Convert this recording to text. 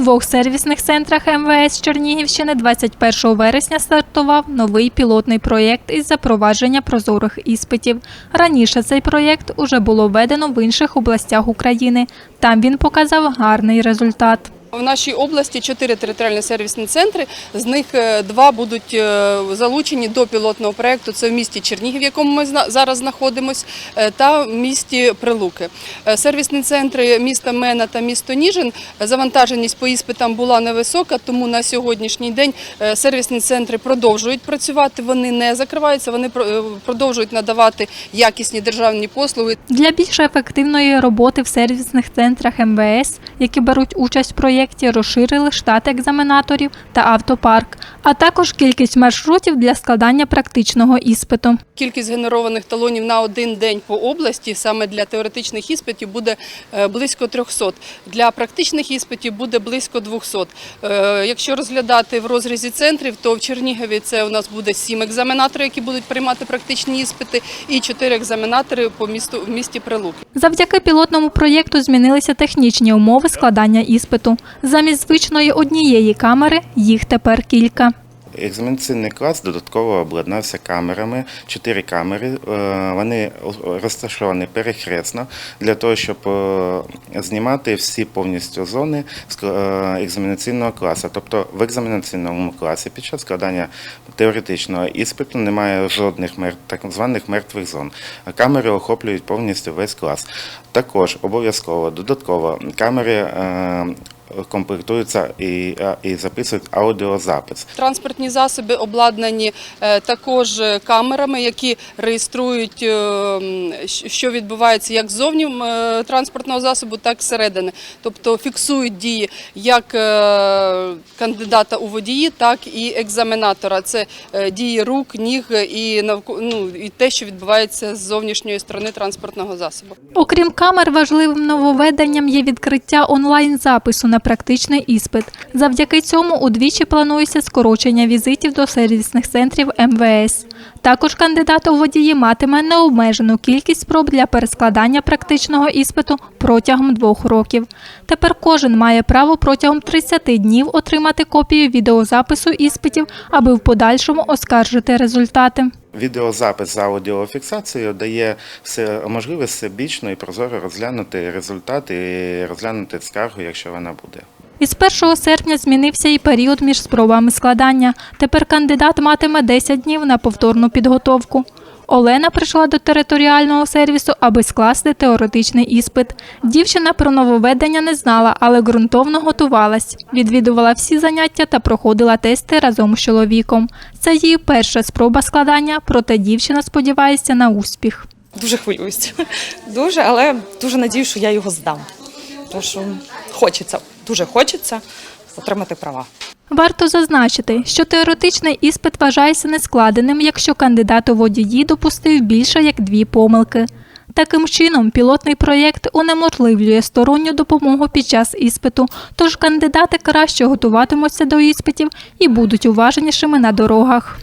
двох сервісних центрах МВС Чернігівщини 21 вересня стартував новий пілотний проєкт із запровадження прозорих іспитів. Раніше цей проєкт уже було введено в інших областях України. Там він показав гарний результат. В нашій області чотири територіальні сервісні центри. З них е, два будуть е, залучені до пілотного проєкту. Це в місті Чернігів, в якому ми зараз знаходимося, е, та в місті Прилуки. Сервісні центри міста Мена та місто Ніжин. Завантаженість по іспитам була невисока, тому на сьогоднішній день сервісні центри продовжують працювати. Вони не закриваються, вони про- продовжують надавати якісні державні послуги. Для більш ефективної роботи в сервісних центрах МВС, які беруть участь в проєкті, розширили штат екзаменаторів та автопарк, а також кількість маршрутів для складання практичного іспиту. Кількість генерованих талонів на один день по області саме для теоретичних іспитів буде е, близько 300. Для практичних іспитів буде близько 200. Е, Якщо розглядати в розрізі центрів, то в Чернігові це у нас буде 7 екзаменаторів, які будуть приймати практичні іспити, і 4 екзаменатори по місту в місті Прилуки. Завдяки пілотному проєкту змінилися технічні умови складання іспиту. Замість звичної однієї камери їх тепер кілька. Екзаменаційний клас додатково обладнався камерами, чотири камери. е, Вони розташовані перехресно для того, щоб е, знімати всі повністю зони е, екзаменаційного класу. Тобто в екзаменаційному класі під час складання теоретичного іспиту немає жодних так званих мертвих зон. Камери охоплюють повністю весь клас. Також обов'язково додатково камери. Комплектуються і, і записують аудіозапис. Транспортні засоби обладнані е, також камерами, які реєструють, е, що відбувається як ззовні е, транспортного засобу, так і зсередини. Тобто фіксують дії як кандидата у водії, так і екзаменатора. Це дії рук, ніг і ну, і те, що відбувається з зовнішньої сторони транспортного засобу. Окрім камер, важливим нововведенням є відкриття онлайн-запису на практичний іспит. Завдяки цьому удвічі планується скорочення візитів до сервісних центрів МВС. Також кандидат у водії матиме необмежену кількість спроб для перескладання практичного іспиту протягом двох років. Тепер кожен має право протягом 30 днів отримати копію відеозапису іспитів, аби в подальшому оскаржити результати. Відеозапис з аудіофіксацією дає все можливість всебічно і прозоро розглянути результати і розглянути скаргу, якщо вона буде. Із 1 серпня змінився і період між спробами складання. Тепер кандидат матиме 10 днів на повторну підготовку. Олена прийшла до територіального сервісу, аби скласти теоретичний іспит. Дівчина про нововведення не знала, але ґрунтовно готувалась. Відвідувала всі заняття та проходила тести разом з чоловіком. Це її перша спроба складання, проте дівчина сподівається на успіх. Дуже хвилююсь. Дуже, але дуже надію, що я його здам. Тому що хочеться, дуже хочеться отримати права. Варто зазначити, що теоретичний іспит вважається нескладеним, якщо кандидат у водії допустив більше як дві помилки. Таким чином, пілотний проєкт унеможливлює сторонню допомогу під час іспиту, тож кандидати краще готуватимуться до іспитів і будуть уважнішими на дорогах.